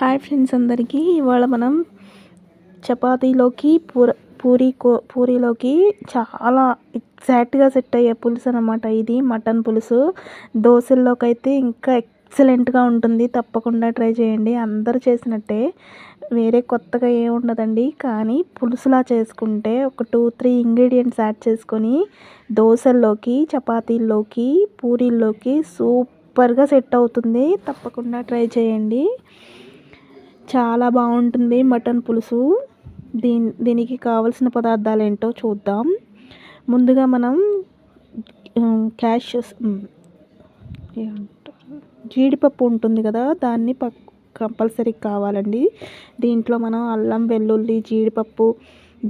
Hi friends అందరికీ. ఇవాళ మనం చపాతీలోకి పూర పూరీ కో పూరీలోకి చాలా ఎగ్జాక్ట్గా సెట్ అయ్యే పులుసు అనమాట ఇది మటన్ పులుసు. దోశల్లోకి అయితే ఇంకా ఎక్సలెంట్గా ఉంటుంది. తప్పకుండా ట్రై చేయండి. అందరూ చేసినట్టే. వేరే కొత్తగా ఏమి ఉండదండి. కానీ పులుసులా చేసుకుంటే ఒక టూ త్రీ ఇంగ్రీడియంట్స్ యాడ్ చేసుకొని దోశల్లోకి చపాతీల్లోకి పూరీల్లోకి సూపర్గా సెట్ అవుతుంది. తప్పకుండా ట్రై చేయండి. చాలా బాగుంటుంది మటన్ పులుసు. దీని దీనికి కావలసిన పదార్థాలు ఏంటో చూద్దాం. ముందుగా మనం క్యాష్ జీడిపప్పు ఉంటుంది కదా దాన్ని పక్ కంపల్సరీ కావాలండి. దీంట్లో మనం అల్లం వెల్లుల్లి జీడిపప్పు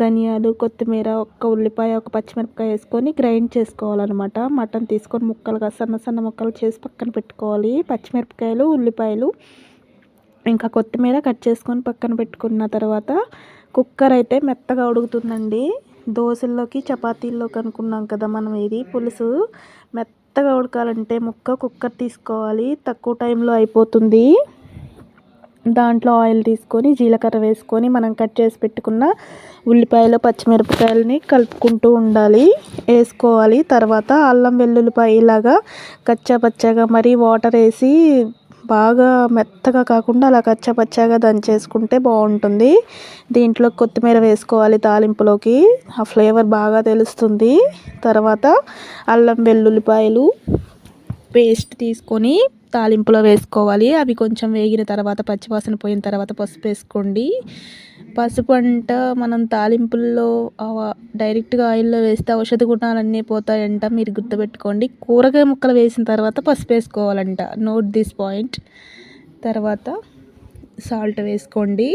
ధనియాలు కొత్తిమీర ఒక్క ఉల్లిపాయ ఒక పచ్చిమిరపకాయ వేసుకొని గ్రైండ్ చేసుకోవాలన్నమాట. మటన్ తీసుకొని ముక్కలుగా సన్న సన్న ముక్కలు చేసి పక్కన పెట్టుకోవాలి. పచ్చిమిరపకాయలు ఉల్లిపాయలు ఇంకా కొత్తిమీర కట్ చేసుకొని పక్కన పెట్టుకున్న తర్వాత కుక్కర్ అయితే మెత్తగా ఉడుకుతుందండి. దోశల్లోకి చపాతీల్లోకి అనుకున్నాం కదా మనం ఇది పులుసు. మెత్తగా ఉడకాలంటే ముక్క కుక్కర్ తీసుకోవాలి. తక్కువ టైంలో అయిపోతుంది. దాంట్లో ఆయిల్ తీసుకొని జీలకర్ర వేసుకొని మనం కట్ చేసి పెట్టుకున్న ఉల్లిపాయలు పచ్చిమిరపకాయలని కలుపుకుంటూ ఉండాలి. వేసుకోవాలి. తర్వాత అల్లం వెల్లుల్లిపాయ ఇలాగా కచ్చా పచ్చగా మరీ వాటర్ వేసి బాగా మెత్తగా కాకుండా అలా కచ్చాపచ్చాగా దంచేసుకుంటే బాగుంటుంది. దీంట్లో కొత్తిమీర వేసుకోవాలి తాలింపులోకి. ఆ ఫ్లేవర్ బాగా తెలుస్తుంది. తర్వాత అల్లం వెల్లుల్లిపాయలు పేస్ట్ తీసుకొని తాలింపులో వేసుకోవాలి. అవి కొంచెం వేగిన తర్వాత పచ్చివాసన పోయిన తర్వాత పసుపు వేసుకోండి. పసుపు అంట మనం తాలింపుల్లో డైరెక్ట్గా ఆయిల్లో వేస్తే ఔషధ గుణాలన్నీ పోతాయంట. మీరు గుర్తుపెట్టుకోండి. కూరగాయ ముక్కలు వేసిన తర్వాత పసుపు వేసుకోవాలంట. నోట్ దిస్ పాయింట్ తర్వాత సాల్ట్ వేసుకోండి.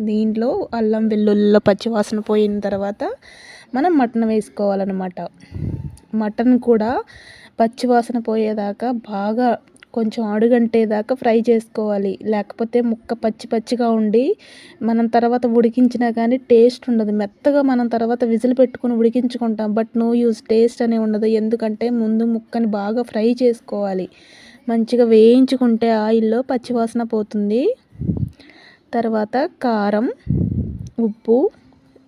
దీంట్లో అల్లం వెల్లుల్లిలో పచ్చివాసన పోయిన తర్వాత మనం మటన్ వేసుకోవాలన్నమాట. మటన్ కూడా పచ్చివాసన పోయేదాకా బాగా కొంచెం అడుగంటేదాకా ఫ్రై చేసుకోవాలి. లేకపోతే ముక్క పచ్చి పచ్చిగా ఉండి మనం తర్వాత ఉడికించినా కానీ టేస్ట్ ఉండదు. మెత్తగా మనం తర్వాత విజిల్ పెట్టుకుని ఉడికించుకుంటాం. బట్ నో యూస్ టేస్ట్ అనే ఉండదు. ఎందుకంటే ముందు ముక్కని బాగా ఫ్రై చేసుకోవాలి. మంచిగా వేయించుకుంటే ఆయిల్లో పచ్చివాసన పోతుంది. తర్వాత కారం ఉప్పు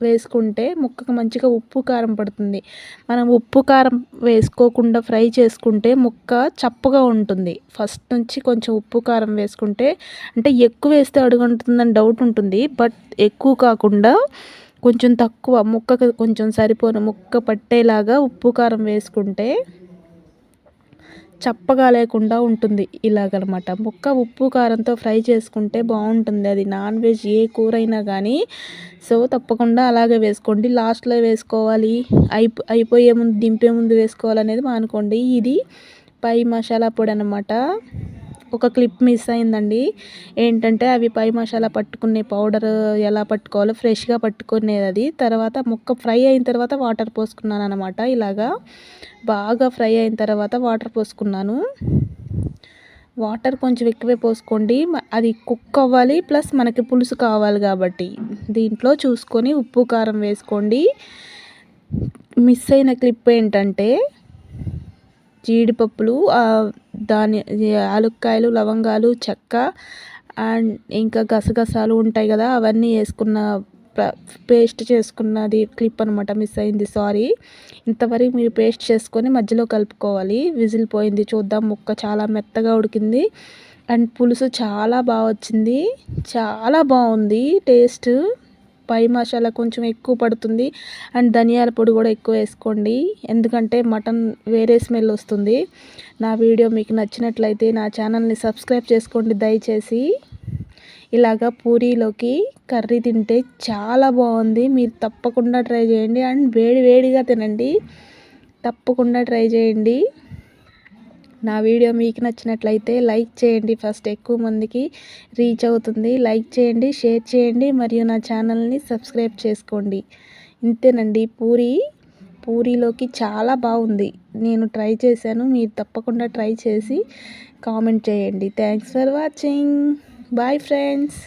వేసుకుంటే ముక్కకు మంచిగా ఉప్పు కారం పడుతుంది. మనం ఉప్పు కారం వేసుకోకుండా ఫ్రై చేసుకుంటే ముక్క చప్పగా ఉంటుంది. ఫస్ట్ నుంచి కొంచెం ఉప్పు కారం వేసుకుంటే అంటే ఎక్కువ వేస్తే అడుగుంటుందని డౌట్ ఉంటుంది. బట్ ఎక్కువ కాకుండా కొంచెం తక్కువ ముక్కకు కొంచెం సరిపోను ముక్క పట్టేలాగా ఉప్పు కారం వేసుకుంటే చప్పగా లేకుండా ఉంటుంది ఇలాగనమాట. ముక్క ఉప్పు కారంతో ఫ్రై చేసుకుంటే బాగుంటుంది. అది నాన్ వెజ్ ఏ కూర అయినా కానీ సో తప్పకుండా అలాగే వేసుకోండి. లాస్ట్లో వేసుకోవాలి. అయిపో అయిపోయే ముందు దింపే ముందు వేసుకోవాలనేది మానుకోండి ఇది పై మసాలా పొడి అనమాట ఒక క్లిప్ మిస్ అయిందండి. ఏంటంటే అవి పై మసాలా పట్టుకునే పౌడర్ ఎలా పట్టుకోవాలో ఫ్రెష్గా పట్టుకునేది అది. తర్వాత ముక్క ఫ్రై అయిన తర్వాత వాటర్ పోసుకున్నాను అనమాట ఇలాగా బాగా ఫ్రై అయిన తర్వాత వాటర్ పోసుకున్నాను. వాటర్ కొంచెం ఎక్కువే పోసుకోండి. అది కుక్ అవ్వాలి ప్లస్ మనకి పులుసు కావాలి కాబట్టి. దీంట్లో చూసుకొని ఉప్పు కారం వేసుకోండి. మిస్ అయిన క్లిప్ ఏంటంటే జీడిపప్పులు దాని యాలక్కాయలు లవంగాలు చెక్క అండ్ ఇంకా గసగసాలు ఉంటాయి కదా అవన్నీ వేసుకున్న పేస్ట్ చేసుకున్నది క్లిప్ అనమాట మిస్ అయింది సారీ. ఇంతవరకు మీరు పేస్ట్ చేసుకొని మధ్యలో కలుపుకోవాలి. విజిల్ పోయింది చూద్దాం. ముక్క చాలా మెత్తగా ఉడికింది. అండ్ పులుసు చాలా బాగా వచ్చింది. చాలా బాగుంది టేస్ట్. పై మసాలా కొంచెం ఎక్కువ పడుతుంది. అండ్ ధనియాల పొడి కూడా ఎక్కువ వేసుకోండి. ఎందుకంటే మటన్ వేరే స్మెల్ వస్తుంది. నా వీడియో మీకు నచ్చినట్లయితే నా ఛానల్ని సబ్స్క్రైబ్ చేసుకోండి దయచేసి. ఇలాగా పూరీలోకి కర్రీ తింటే చాలా బాగుంది. మీరు తప్పకుండా ట్రై చేయండి. అండ్ వేడి వేడిగా తినండి. తప్పకుండా ట్రై చేయండి. నా వీడియో మీకు నచ్చినట్లయితే లైక్ చేయండి. ఫస్ట్ ఎక్కువ మందికి రీచ్ అవుతుంది. లైక్ చేయండి షేర్ చేయండి మరియు నా ఛానల్ని సబ్స్క్రైబ్ చేసుకోండి. ఇంతేనండి. పూరి పూరీలోకి చాలా బాగుంది. నేను ట్రై చేశాను. మీరు తప్పకుండా ట్రై చేసి కామెంట్ చేయండి. Thanks for watching. Bye friends.